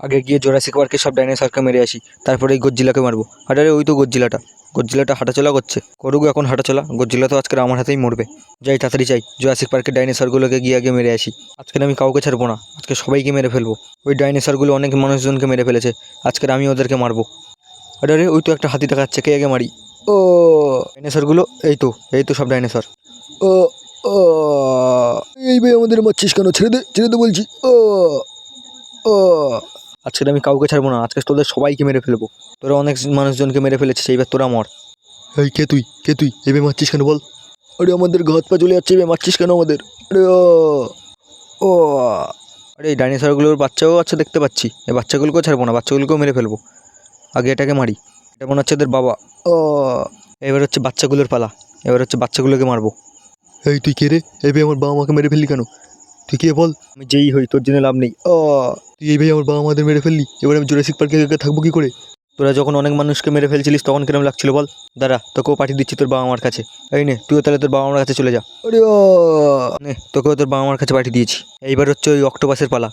আগে গিয়ে জোরাসিক পার্কে সব ডাইনোসরকে মেরে আসি, তারপরে এই গজ্জিলাকে মারবো। আরে ওই তো গজ্জিলাটা গজ্জিলাটা হাঁটাচলা করছে। করুক এখন হাঁটাচলা। গজ্জিলা তো আজকের আমার হাতেই মরবে। যাই, তাড়াতাড়ি যাই। জোরাসিক পার্কের ডাইনোসরগুলোকে গিয়ে আগে মেরে আসি। আজকের আমি কাউকে ছাড়বো না। আজকে সবাইকে মেরে ফেলব। ওই ডাইনোসরগুলো অনেক মানুষজনকে মেরে ফেলেছে। আজকের আমি ওদেরকে মারবো। আরে আরে, ওই তো একটা হাতি দেখাচ্ছে। কে আগে মারি? ও। ডাইনোসরগুলো এই তো এই তো সব ডাইনোসর ও ও। এই ভাই আমাদের মারছিস কেন? ছেড়ে দে ছেড়ে দে বলছি। ও ও। আজকে আমি কাউকে ছাড়বো না আজকে তোদের সবাইকে মেরে ফেলব। তোরা অনেক মানুষজনকে মেরে ফেলেছিস এইবার তোরা মর। এই কে তুই? কে তুই? এবে মারছিস কেন বল? আরে আমাদের ঘাত পা চলে যাচ্ছে এবে মারছিস কেন আমাদের? আরে ও আরে এই ডাইনোসরগুলোর বাচ্চাও আছে দেখতে পাচ্ছি। এই বাচ্চাগুলোকেও ছাড়বো না বাচ্চাগুলোকেও মেরে ফেলব। আগে এটাকে মারি। এটা মনে হচ্ছে এদের বাবা। ও। এবার হচ্ছে বাচ্চাগুলোর পালা। এবার হচ্ছে বাচ্চাগুলোকে মারবো। এই তুই কে রে? এবে আমার বাবা মাকে মেরে ফেললি কেন? তুই কে বল। আমি যেই হই তোর জন্য লাভ নেই। ও। তুই এই ভাই আমার বাবা মাদের মেরে ফেললি এবার আমি জুরাসিক পার্কে থাকব কি করে? তোরা যখন অনেক মানুষকে মেরে ফেলছিলিস তখন কিরম লাগছিল বল? দাঁড়া তোকেও পাঠিয়ে দিচ্ছি তোর বাবা মার কাছে। এই নে তুইও তাহলে তোর বাবা মার কাছে চলে যা। নে তোকেও তোর বাবা মার কাছে পাঠিয়ে দিয়েছি। এইবার হচ্ছে ওই অক্টোপাসের পালা।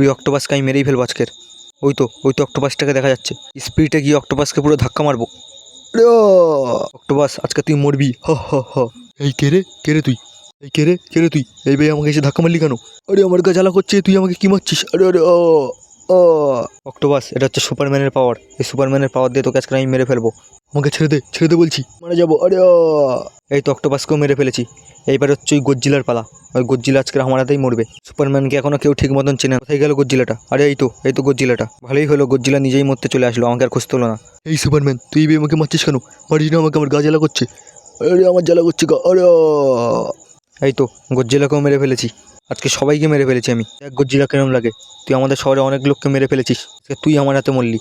ওই অক্টোপাসকে আমি মেরেই ফেলব আজকের। ওই তো ওই তো অক্টোপাসটাকে দেখা যাচ্ছে। স্পিডে গিয়ে অক্টোপাসকে পুরো ধাক্কা মারবো। অক্টোপাস আজকে তুই মরবি। হ হ হ। এই কে রে? কে রে তুই? এই কে রে? কে রে তুই? এই ভাই আমাকে এসে ধাক্কা মারলি কেন? আরে আমার গা জ্বালা করছে, তুই আমাকে কি মারছিস? আরে আরে ও ও অক্টোপাস, এটা হচ্ছে সুপারম্যানের পাওয়ার। এই সুপারম্যানের পাওয়ার দিয়ে তোকে আজকে আমি মেরে ফেলব। আমাকে ছেড়ে দে ছেড়ে দে বলছি। মারা যাব, আরে এই তো অক্টোপাসকেও মেরে ফেলেছি। এইবার হচ্ছে ওই গজ্জিলার পালা। ওই গজ্জিলা আজকে আমার হাতেই মরবে। সুপারম্যানকে এখনও কেউ ঠিক মতন চেনে না। গেল গজ্জিলাটা? আরে, এই তো এই তো গজ্জিলাটা। ভালোই হলো, গজ্জিলা নিজেই মরতে চলে আসলো। আমাকে আর খুঁজতে হলো না। এই সুপারম্যান, তুই আমাকে মারছিস কেন? মারিস না আমাকে, আমার গা জ্বালা করছে। আরে, আমার জ্বালা করছে গা, আরে। এই তো গজ্জিলাকেও মেরে ফেলেছি। আজকে সবাইকে মেরে ফেলেছি আমি। এক গজ্জিলা কেরম লাগে? তুই আমাদের শহরে অনেক লোককে মেরে ফেলেছিস। তুই আমার হাতে মরলি।